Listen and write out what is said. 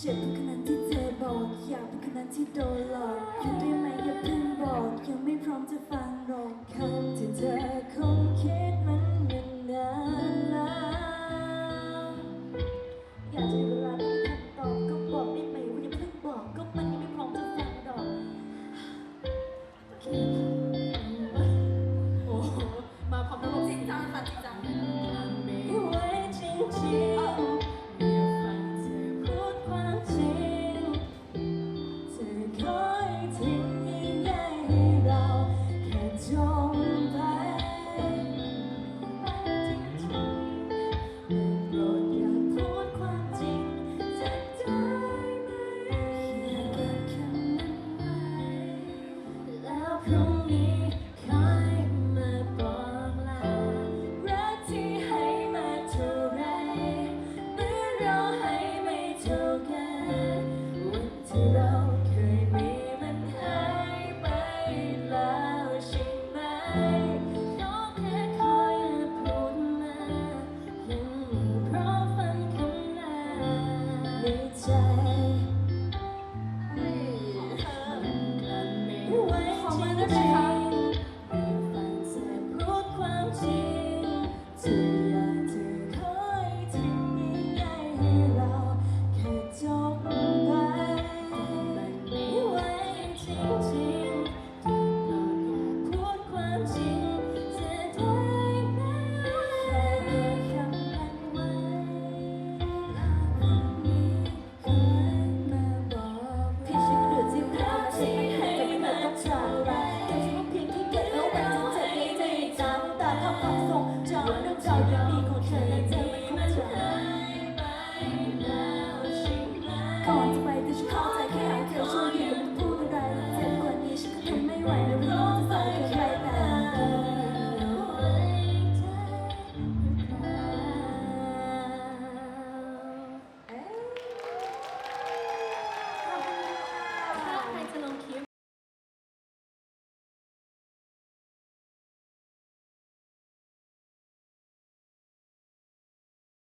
เจ็บทุกขณะที่เธอบอกอยากเป็นขณะที่โดนหลอกอยู่ได้ไหมอย่าเพิ่งบอกยังไม่พร้อมจะฟังหรอกคำที่เธอ come. Christmas.